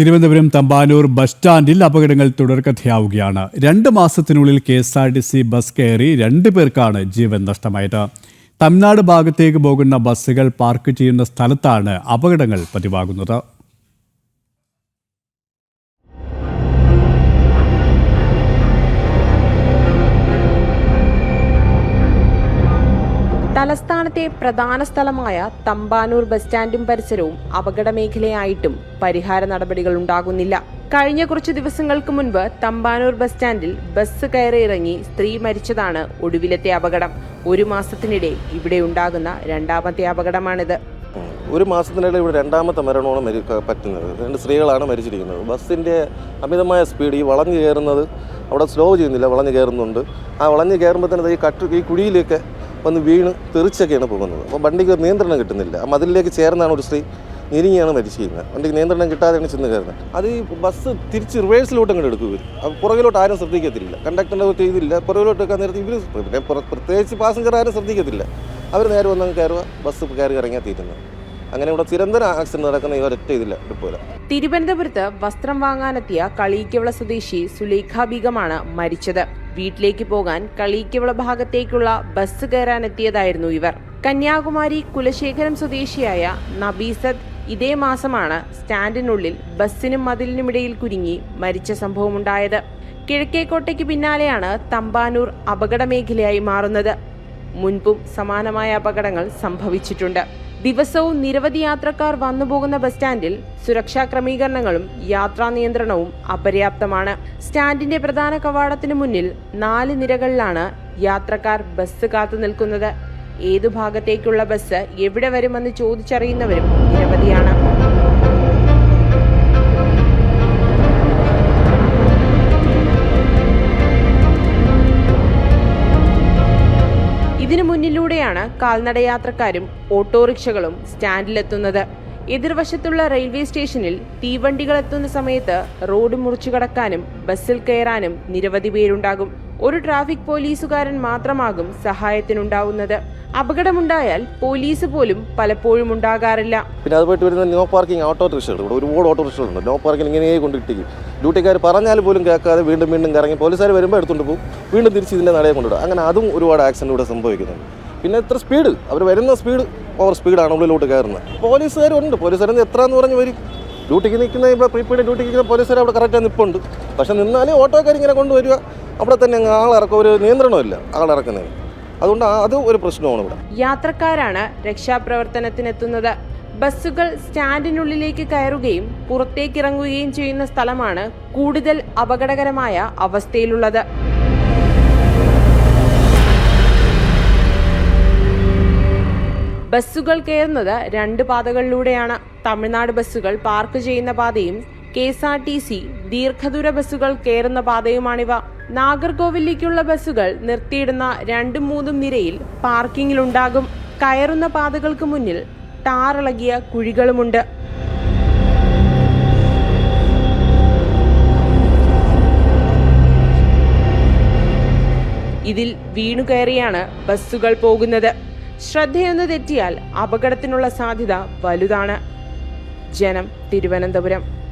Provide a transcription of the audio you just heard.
Thiruvananthapuram Thampanoor bus സ്റ്റാൻഡിൽ അപകടങ്ങൾ തുടർക്കഥയാവുകയാണ്. രണ്ട് മാസത്തിനുള്ളിൽ K S R T C bus കയറി രണ്ടു പേർക്കാണ് ജീവൻ നഷ്ടമായത്. തമിഴ്നാട് ഭാഗത്തേക്ക് പോകുന്ന ബസ്സുകൾ പാർക്ക് ചെയ്യുന്ന സ്ഥലത്താണ് അപകടങ്ങൾ പതിവാകുന്നത്. തലസ്ഥാനത്തെ പ്രധാന സ്ഥലമായ തമ്പാനൂർ ബസ് സ്റ്റാൻഡും പരിസരവും അപകട മേഖലയായിട്ടും പരിഹാര നടപടികൾ ഉണ്ടാകുന്നില്ല. കഴിഞ്ഞ കുറച്ച് ദിവസങ്ങൾക്ക് മുൻപ് തമ്പാനൂർ ബസ് സ്റ്റാൻഡിൽ ബസ് കയറിയിറങ്ങി സ്ത്രീ മരിച്ചതാണ് ഒടുവിലത്തെ അപകടം. ഒരു മാസത്തിനിടെ ഇവിടെ ഉണ്ടാകുന്ന രണ്ടാമത്തെ അപകടമാണിത്. ഒരു മാസത്തിനിടെ ഇവിടെ രണ്ടാമത്തെ മരണമാണ് മരി പറ്റുന്നത്. രണ്ട് സ്ത്രീകളാണ് മരിച്ചിരിക്കുന്നത്. ബസ്സിന്റെ അമിതമായ സ്പീഡ് ഈ വളഞ്ഞു കയറുന്നത് അവിടെ സ്ലോ ചെയ്യുന്നില്ല വളഞ്ഞു കയറുന്നുണ്ട്. ആ വളഞ്ഞു കയറുമ്പോൾ തന്നെ ഈ കട്ട് ഈ കുഴിയിലേക്ക് വന്ന് വീണ് തെറിച്ചൊക്കെയാണ് പോകുന്നത്. അപ്പോൾ വണ്ടിക്ക് ഒരു നിയന്ത്രണം കിട്ടുന്നില്ല. ആ മതിലിലേക്ക് ചേർന്നാണ് ഒരു സ്ത്രീ ഞെരിങ്ങിയാണ് മരിച്ചിരിക്കുന്നത്. വണ്ടിക്ക് നിയന്ത്രണം കിട്ടാതെയാണ് ചെന്ന് കയറുന്നത്. അത് ഈ ബസ് തിരിച്ച് റിവേഴ്സിലോട്ട് അങ്ങോട്ട് എടുക്കുക അപ്പോൾ പുറകിലോട്ട് ആരും ശ്രദ്ധിക്കത്തില്ല. കണ്ടക്ടറിന്റെ ഇതില്ല. പുറകിലോട്ട് വെക്കാൻ നേരത്തെ ഇവർ പിന്നെ പ്രത്യേകിച്ച് പാസഞ്ചർ ആരും ശ്രദ്ധിക്കത്തില്ല. അവർ നേരെ വന്നങ്ങ് കയറുക. ബസ് കയറി ഇറങ്ങിയാൽ തീരുന്നത് അങ്ങനെ ഇവിടെ നിരന്തരം ആക്സിഡന്റ് നടക്കുന്ന ഈ ഒരൊറ്റ ഇതില്ല ഡിപ്പോയില തിരുവനന്തപുരത്ത് വസ്ത്രം വാങ്ങാനെത്തിയ കളീക്കവള സ്വദേശി സുലേഖ ബീഗമാണ് മരിച്ചത്. വീട്ടിലേക്ക് പോകാൻ കളീക്കവള ഭാഗത്തേക്കുള്ള ബസ് കയറാനെത്തിയതായിരുന്നു ഇവർ. കന്യാകുമാരി കുലശേഖരം സ്വദേശിയായ നബീസത്ത് ഇതേ മാസമാണ് സ്റ്റാൻഡിനുള്ളിൽ ബസ്സിനും മതിലിനുമിടയിൽ കുരുങ്ങി മരിച്ച സംഭവമുണ്ടായത്. കിഴക്കേക്കോട്ടയ്ക്ക് പിന്നാലെയാണ് തമ്പാനൂർ അപകട മേഖലയായി മാറുന്നത്. മുൻപും സമാനമായ അപകടങ്ങൾ സംഭവിച്ചിട്ടുണ്ട്. ദിവസവും നിരവധി യാത്രക്കാർ വന്നുപോകുന്ന ബസ് സ്റ്റാൻഡിൽ സുരക്ഷാ ക്രമീകരണങ്ങളും യാത്രാ നിയന്ത്രണവും അപര്യാപ്തമാണ്. സ്റ്റാൻഡിന്റെ പ്രധാന കവാടത്തിന് മുന്നിൽ നാല് നിരകളിലാണ് യാത്രക്കാർ ബസ് കാത്തു നിൽക്കുന്നത്. ഏതു ഭാഗത്തേക്കുള്ള ബസ് എവിടെ വരുമെന്ന് ചോദിച്ചറിയുന്നവരും നിരവധിയാണ്. മുന്നിലൂടെയാണ് കാൽനടയാത്രക്കാരും ഓട്ടോറിക്ഷകളും സ്റ്റാൻഡിലെത്തുന്നത്. എതിർവശത്തുള്ള റെയിൽവേ സ്റ്റേഷനിൽ തീവണ്ടികൾ എത്തുന്ന സമയത്ത് റോഡ് മുറിച്ചു കടക്കാനും ബസ്സിൽ കയറാനും നിരവധി പേരുണ്ടാകും. ഒരു ട്രാഫിക് പോലീസുകാരൻ മാത്രമാകും സഹായത്തിനുണ്ടാവുന്നത്. അപകടമുണ്ടായാൽ പോലീസ് പോലും പലപ്പോഴും ഉണ്ടാകാറില്ല. പിന്നെ അത് പോയിട്ട് വരുന്ന നോ പാർക്കിംഗ് ഓട്ടോറിക്ഷകൾ ഇവിടെ ഒരുപാട് ഓട്ടോറിക്ഷകളുണ്ട് നോ പാർക്കിംഗ് ഇങ്ങനെ കൊണ്ടിട്ടിരിക്കും ഡ്യൂട്ടിക്കാർ പറഞ്ഞാൽ പോലും കേൾക്കാതെ വീണ്ടും വീണ്ടും കറങ്ങി പോലീസുകാർ വരുമ്പോൾ എടുത്തുകൊണ്ട് പോകും. വീണ്ടും തിരിച്ച് ഇതിന്റെ നടയെ കൊണ്ടുവിടും അങ്ങനെ അതും ഒരുപാട് ആക്സിഡന്റ് ഇവിടെ സംഭവിക്കുന്നുണ്ട്. പിന്നെ എത്ര സ്പീഡ് അവർ വരുന്ന സ്പീഡ് ഓവർ സ്പീഡാണ് ഉള്ളിലോട്ട് കയറുന്നത്. പോലീസുകാരുണ്ട്. പോലീസുകാരെന്ന് എത്ര എന്ന് പറഞ്ഞ് വരും. ഡ്യൂട്ടിക്ക് നിൽക്കുന്ന ഇപ്പോൾ പ്രീപെയ്ഡ് ഡ്യൂട്ടിക്ക് നിൽക്കുന്ന പോലീസുകാർ അവിടെ കറക്റ്റായി നിൽപ്പുണ്ട് പക്ഷേ നിന്നാലും ഓട്ടോക്കാർ ഇങ്ങനെ കൊണ്ടുവരിക. അവിടെ തന്നെ ആളിറക്കം ഒരു നിയന്ത്രണമില്ല ആളിറക്കുന്നതിന് അതുകൊണ്ട് അത് ഒരു പ്രശ്നമാണ് ഇവിടെ. യാത്രക്കാരാണ് രക്ഷാപ്രവർത്തനത്തിനെത്തുന്നത്. ബസ്സുകൾ സ്റ്റാൻഡിനുള്ളിലേക്ക് കയറുകയും പുറത്തേക്കിറങ്ങുകയും ചെയ്യുന്ന സ്ഥലമാണ് കൂടുതൽ അപകടകരമായ അവസ്ഥയിലുള്ളത്. ബസ്സുകൾ കയറുന്നത് രണ്ട് പാതകളിലൂടെയാണ്. തമിഴ്നാട് ബസ്സുകൾ പാർക്ക് ചെയ്യുന്ന പാതയും K S R T C ദീർഘദൂര ബസ്സുകൾ കയറുന്ന പാതയുമാണിവ. നാഗർകോവിലേക്കുള്ള ബസ്സുകൾ നിർത്തിയിടുന്ന രണ്ടും മൂന്നും നിരയിൽ പാർക്കിങ്ങിലുണ്ടാകും. കയറുന്ന പാതകൾക്ക് മുന്നിൽ ടാറിളകിയ കുഴികളുമുണ്ട്. ഇതിൽ വീണു കയറിയാണ് ബസ്സുകൾ പോകുന്നത്. ശ്രദ്ധയൊന്ന് തെറ്റിയാൽ അപകടത്തിനുള്ള സാധ്യത വലുതാണ്. ജനം തിരുവനന്തപുരം.